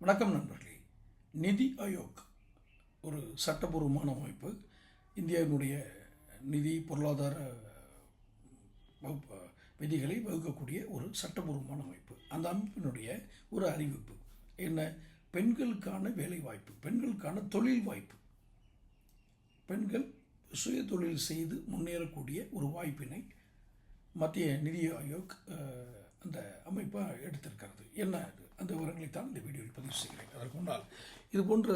வணக்கம் நண்பர்களே. நிதி ஆயோக் ஒரு சட்டபூர்வமான அமைப்பு. இந்தியாவினுடைய நிதி பொருளாதார வகுப்பு விதிகளை வகுக்கக்கூடிய ஒரு சட்டபூர்வமான அமைப்பு. அந்த அமைப்பினுடைய ஒரு அறிவிப்பு என்ன? பெண்களுக்கான வேலை வாய்ப்பு பெண்களுக்கான தொழில் வாய்ப்பு. பெண்கள் சுய தொழில் செய்து முன்னேறக்கூடிய ஒரு வாய்ப்பினை மத்திய நிதி ஆயோக் அந்த அமைப்பாக எடுத்திருக்கிறது. என்ன அது? அந்த விவரங்களை தான் இந்த வீடியோவில் பதிவு செய்கிறேன். அதற்கு முன்னால் இது போன்ற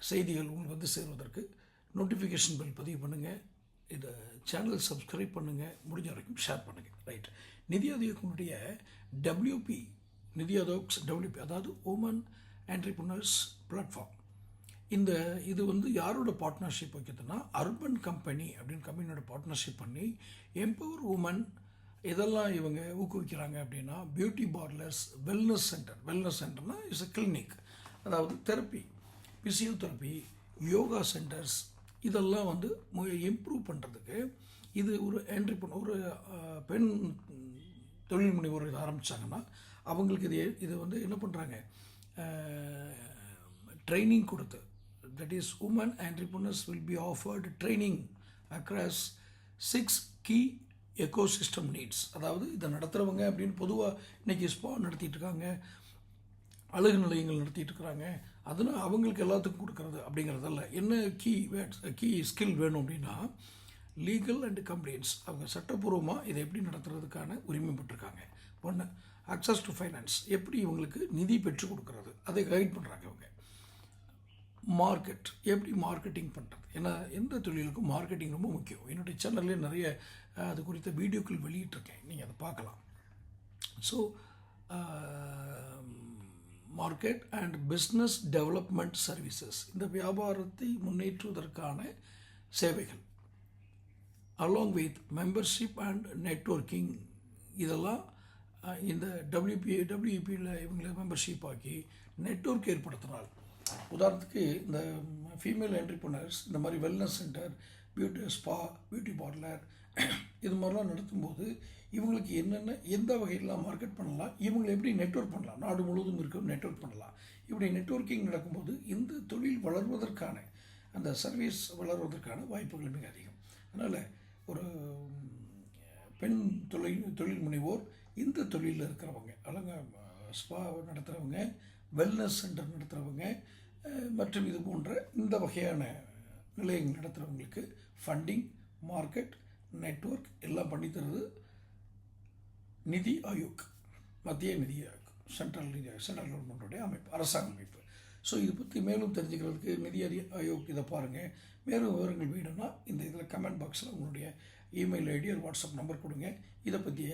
செய்திகள் உங்களுக்கு வந்து சேருவதற்கு நோட்டிஃபிகேஷன் பில் பதிவு பண்ணுங்கள் இதை சேனல் சப்ஸ்கிரைப் பண்ணுங்கள் முடிஞ்ச வரைக்கும் ஷேர் பண்ணுங்கள் ரைட் நிதி ஆயோக்கினுடைய டபிள்யூபி நிதி ஆயோக்ஸ் டபிள்யூபி அதாவது உமன் என்டர்பிரினர்ஸ் பிளாட்ஃபார்ம் இந்த இது வந்து யாரோட பார்ட்னர்ஷிப் வைக்கிறதுனா அர்பன் கம்பெனி அப்படின்னு கம்பெனியோட பார்ட்னர்ஷிப் பண்ணி எம்பவர் உமன் இதெல்லாம் இவங்க ஊக்குவிக்கிறாங்க அப்படின்னா beauty parlours wellness centre wellness சென்டர்னா is a clinic அதாவது தெரப்பி பிசியோதெரப்பி யோகா சென்டர்ஸ் இதெல்லாம் வந்து இம்ப்ரூவ் பண்ணுறதுக்கு இது ஒரு என்ட்ரி பண்ண ஒரு பெண் தொழில் முனைவோர் இதை ஆரம்பித்தாங்கன்னா அவங்களுக்கு இது இது வந்து என்ன பண்ணுறாங்க ட்ரைனிங் கொடுத்து. That is women entrepreneurs will be offered training across six key ecosystem needs அதாவது இதை நடத்துகிறவங்க அப்படின்னு பொதுவாக இன்றைக்கி ஸ்பா நடத்திட்டு இருக்காங்க அழகு நிலையங்கள் நடத்திட்டு இருக்கிறாங்க அதனால் அவங்களுக்கு எல்லாத்துக்கும் கொடுக்கறது அப்படிங்கிறதல்ல. என்ன கீ வேட்ஸ் கீ ஸ்கில் வேணும் அப்படின்னா லீகல் அண்ட் கம்ப்ளைண்ட்ஸ் அவங்க சட்டப்பூர்வமாக இதை எப்படி நடத்துறதுக்கான உரிமை பெற்றிருக்காங்க. ஒன்று அக்சஸ் டு ஃபைனான்ஸ் எப்படி இவங்களுக்கு நிதி பெற்றுக் கொடுக்கறது. அதை கைட் பண்ணுறாங்க அவங்க மார்க்கெட் எப்படி மார்க்கெட்டிங் பண்ணுறது ஏன்னா எந்த தொழிலுக்கும் மார்க்கெட்டிங் ரொம்ப முக்கியம். என்னுடைய சேனல்லே நிறைய அது குறித்த வீடியோக்கள் வெளியிட்டிருக்கேன். நீங்கள் அதை பார்க்கலாம். So market and business development services இந்த வியாபாரத்தை முன்னேற்றுவதற்கான சேவைகள். Along with membership and networking இதெல்லாம் இந்த டபிள்யூபி டபிள்யூபியில் இவங்களை மெம்பர்ஷிப் ஆக்கி நெட்வொர்க் ஏற்படுத்தினால் உதாரணத்துக்கு இந்த ஃபீமேல் என்டர்பிரினர்ஸ் இந்த மாதிரி wellness centre beauty spa beauty parlour இது மாதிரிலாம் நடத்தும்போது இவங்களுக்கு என்னென்ன எந்த வகையிலாம் மார்க்கெட் பண்ணலாம் இவங்களை எப்படி நெட்ஒர்க் பண்ணலாம் நாடு முழுவதும் இருக்க நெட்ஒர்க் பண்ணலாம். இப்படி நெட்வொர்க்கிங் நடக்கும்போது இந்த தொழில் வளர்வதற்கான அந்த சர்வீஸ் வளர்வதற்கான வாய்ப்புகள் மிக அதிகம். அதனால் ஒரு பெண் தொழில் தொழில் முனைவோர் இந்த தொழிலில் இருக்கிறவங்க அலங்க ஸ்பா நடத்துகிறவங்க வெல்னஸ் சென்டர் நடத்துகிறவங்க மற்றும் இது போன்ற இந்த வகையான நிலையங்கள் நடத்துகிறவங்களுக்கு ஃபண்டிங் மார்க்கெட் நெட்வொர்க் எல்லாம் பண்ணித்தருது நிதி ஆயோக் மத்திய நிதி ஆயோக் சென்ட்ரல் நிதி சென்ட்ரல் கவர்மெண்ட்டுடைய அமைப்பு அரசாங்க அமைப்பு. ஸோ இது பற்றி மேலும் தெரிஞ்சுக்கிறதுக்கு நிதி அறி ஆயோக் இதை பாருங்கள் மேலும் விவரங்கள் வேணும்னா இந்த இதில் கமெண்ட் பாக்ஸில் உங்களுடைய இமெயில் ஐடி ஒரு வாட்ஸ்அப் நம்பர் கொடுங்க. இதை பற்றிய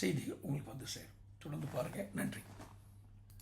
செய்திகள் உங்களுக்கு வந்து சேரும். தொடர்ந்து பாருங்கள் நன்றி.